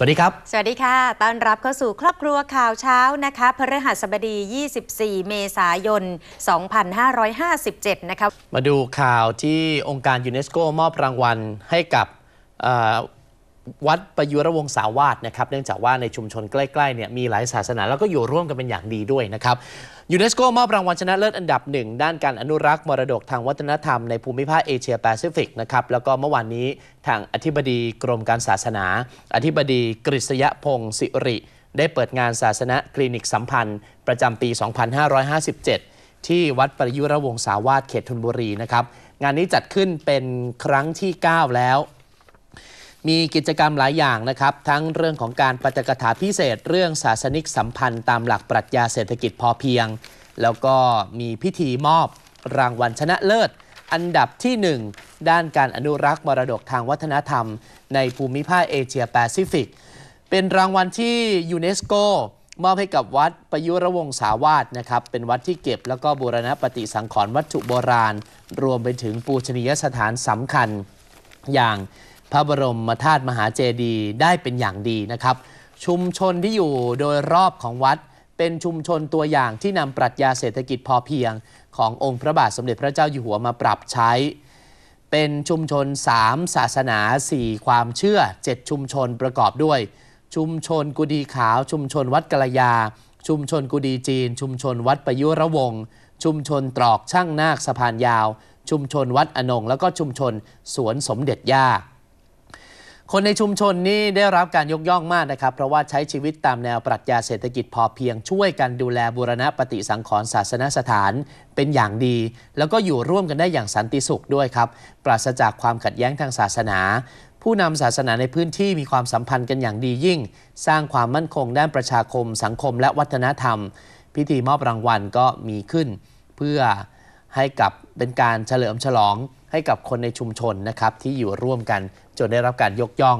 สวัสดีครับ สวัสดีค่ะ ต้อนรับเข้าสู่ครอบครัวข่าวเช้านะคะ พฤหัสบดี 24 เมษายน 2557 นะคะมาดูข่าวที่องค์การยูเนสโกมอบรางวัลให้กับเอ่อ วัดประยุรวงศาวาสนะครับ เนื่องจากว่าในชุมชนใกล้ ๆ เนี่ยมีหลายศาสนาแล้วก็อยู่ร่วมกันเป็นอย่างดีด้วยนะครับยูเนสโกมอบรางวัลชนะเลิศอันดับหนึ่งด้านการอนุรักษ์มรดกทางวัฒนธรรมในภูมิภาคเอเชียแปซิฟิกนะครับ แล้วก็เมื่อวานนี้ทางอธิบดีกรมการศาสนา อธิบดีกฤษยพงศ์สิริ ได้เปิดงานศาสนคลินิกสัมพันธ์ ประจำปี 2557 ที่วัดประยุรวงศาวาสเขตธนบุรีนะครับงานนี้จัดขึ้นเป็นครั้งที่ 9 แล้ว มีกิจกรรมหลายอย่างนะครับ ทั้งเรื่องของการปาฐกถาพิเศษ เรื่องศาสนิกสัมพันธ์ตามหลักปรัชญาเศรษฐกิจพอเพียง แล้วก็มีพิธีมอบรางวัลชนะเลิศ อันดับที่ 1 ด้านการอนุรักษ์มรดกทางวัฒนธรรม ในภูมิภาคเอเชียแปซิฟิก เป็นรางวัลที่ยูเนสโกมอบให้กับวัดประยุรวงศาวาสนะครับ เป็นวัดที่เก็บแล้วก็บูรณปฏิสังขรณ์วัตถุโบราณ รวมไปถึงปูชนียสถานสำคัญอย่าง พระบรมธาตุมหาเจดีย์ได้เป็นอย่างดีนะครับ ชุมชนที่อยู่โดยรอบของวัดเป็นชุมชนตัวอย่างที่นำปรัชญาเศรษฐกิจพอเพียง ขององค์พระบาทสมเด็จพระเจ้าอยู่หัวมาปรับใช้ เป็นชุมชน 3 ศาสนา 4 ความเชื่อ 7 ชุมชนประกอบด้วย ชุมชนกุดีขาว ชุมชนวัดกะละยา ชุมชนกุดีจีน ชุมชนวัดประยุรวงศ์ชุมชนตรอกช่างนาคสะพานยาว ชุมชนวัดอนงแล้วก็ชุมชนสวนสมเด็จย่า คนในชุมชนนี่ได้รับการยกย่องมากนะครับ เพราะว่าใช้ชีวิตตามแนวปรัชญาเศรษฐกิจพอเพียงช่วยกันดูแลบูรณะปฏิสังขรณ์ศาสนสถานเป็นอย่างดี แล้วก็อยู่ร่วมกันได้อย่างสันติสุขด้วยครับ ปราศจากความขัดแย้งทางศาสนา ผู้นำศาสนาในพื้นที่มีความสัมพันธ์กันอย่างดียิ่ง สร้างความมั่นคงด้านประชาคม สังคมและวัฒนธรรม พิธีมอบรางวัลก็มีขึ้น เพื่อให้กับเป็นการเฉลิมฉลองให้กับคนในชุมชนนะครับที่อยู่ร่วมกัน จนได้รับการยกย่อง